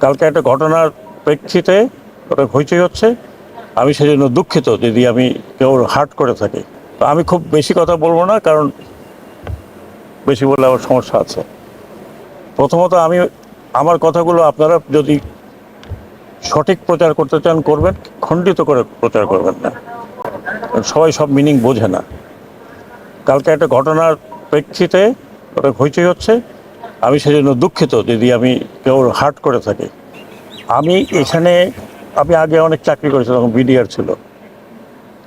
কালকে একটা ঘটনার প্রেক্ষিতে ওটা হইচই হচ্ছে। আমি সেজন্য দুঃখিত যদি আমি কেউ হার্ট করে থাকি। তো আমি খুব বেশি কথা বলব না, কারণ বেশি বললে আমার সমস্যা আছে। প্রথমত আমি আমার কথাগুলো আপনারা যদি সঠিক প্রচার করতে চান, করবেন। খণ্ডিত করে প্রচার করবেন না। সবাই সব মিনিং বোঝে না। কালকে একটা ঘটনার প্রেক্ষিতে ওটা হইচই হচ্ছে। আমি সেজন্য দুঃখিত যদি আমি কেউ হার্ট করে থাকি। আমি এখানে, আমি আগে অনেক চাকরি করেছি, তখন বিডিআর ছিল।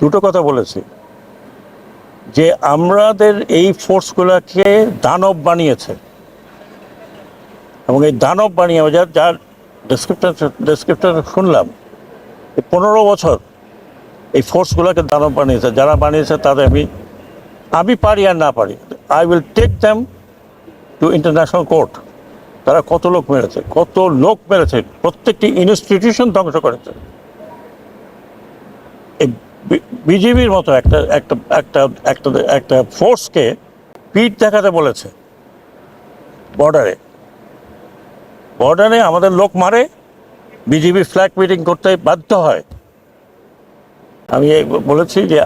দুটো কথা বলেছি। যে আমাদের এই ফোর্সগুলোকে দানব বানিয়েছে। এবং এই দানব বানিয়ে যার যার ডেসক্রিপ্টার ডেসক্রিপ্টার শুনলাম পনেরো বছর এই ফোর্সগুলোকে দানব বানিয়েছে। যারা বানিয়েছে তাদের আমি আমি পারি আর না পারি। I will take them to international court তারা কত লোক মেরেছে? কত লোক মেরেছে? প্রত্যেকটি ইনস্টিটিউশন ধ্বংস করেছে। বিজেপির মতো একটা একটা একটা একটা একটা ফোর্সকে পিঠ দেখাতে বলেছে। বর্ডারে বর্ডারে আমাদের লোক মারে বিজেপি ফ্ল্যাগ মিটিং করতে বাধ্য হয়। আমি বলেছি যে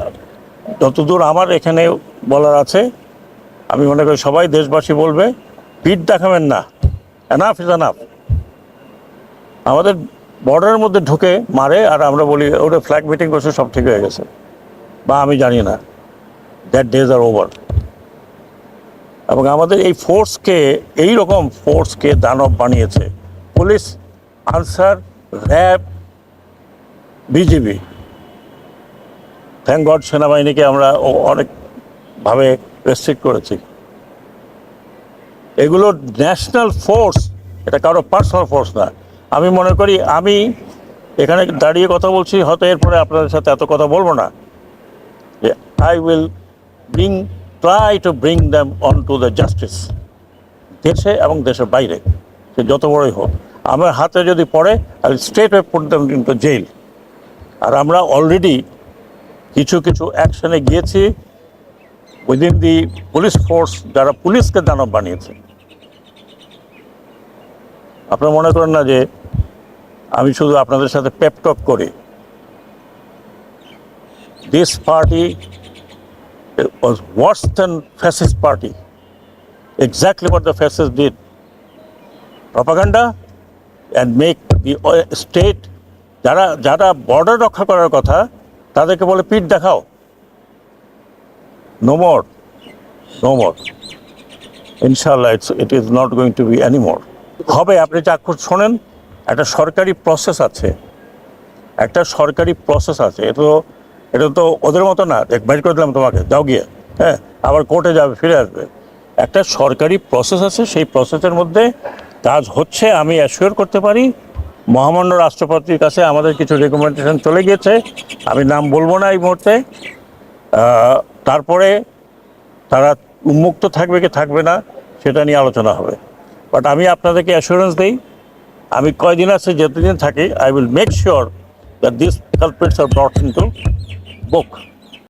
যতদূর আমার এখানে বলার আছে আমি মনে করি সবাই দেশবাসী বলবে, পিঠ দেখাবেন না। এনাফ ইজ এনাফ আমাদের বর্ডারের মধ্যে ঢুকে মারে আর আমরা বলি, ওটা ফ্ল্যাগ মিটিং করছে, সব ঠিক হয়ে গেছে। বা আমি জানি না। দ্যাট ডেজ আর ওভার এবং আমাদের এই ফোর্সকে এই রকম ফোর্সকে দানব বানিয়েছে। Police, Ansar, RAB, BGB. Thank God সেনাবাহিনীকে আমরা অনেকভাবে রেস্ট্রিক্ট করেছি। এগুলো ন্যাশনাল ফোর্স এটা কারও পার্সোনাল ফোর্স না। আমি মনে করি, আমি এখানে দাঁড়িয়ে কথা বলছি, হয়তো এরপরে আপনাদের সাথে এত কথা বলব না। I will bring try to bring them on to the justice দেশে এবং দেশের বাইরে, সে যত বড়ই হোক। আমার হাতে যদি পড়ে I straightaway put them in jail আর আমরা অলরেডি কিছু কিছু অ্যাকশনে গিয়েছি উইদিন দি পুলিশ ফোর্স যারা পুলিশকে দানব বানিয়েছে আপনারা মনে করেন না যে আমি শুধু আপনাদের সাথে পেপটক করি this party worse than fascist party. Exactly what the fascists did. Propaganda and make the uh, state যারা যারা বর্ডার রক্ষা করার কথা তাদেরকে বলে পিঠ দেখাও নো মোর নো মোর ইনশাল্লাহ it's it is not going to be any more হবে, আপনি চাক্ষুষ শোনেন, একটা সরকারি প্রসেস আছে। একটা সরকারি প্রসেস আছে। এটা তো এটা তো ওদের মতো না। বাইর করে দিলাম তোমাকে। যাও গিয়ে। হ্যাঁ আবার কোর্টে যাবে, ফিরে আসবে। একটা সরকারি প্রসেস আছে, সেই প্রসেসের মধ্যে কাজ হচ্ছে, আমি অ্যাসিওর করতে পারি। মহামান্য রাষ্ট্রপতির কাছে আমাদের কিছু রেকমেন্ডেশন চলে গিয়েছে। আমি নাম বলব না এই মুহূর্তে। তারপরে তারা উন্মুক্ত থাকবে কি থাকবে না, সেটা নিয়ে আলোচনা হবে। বাট আমি আপনাদেরকে অ্যাসুরেন্স দিই, আমি কয়দিন আছে, যতদিন থাকি I will make sure that this culprits are brought in to book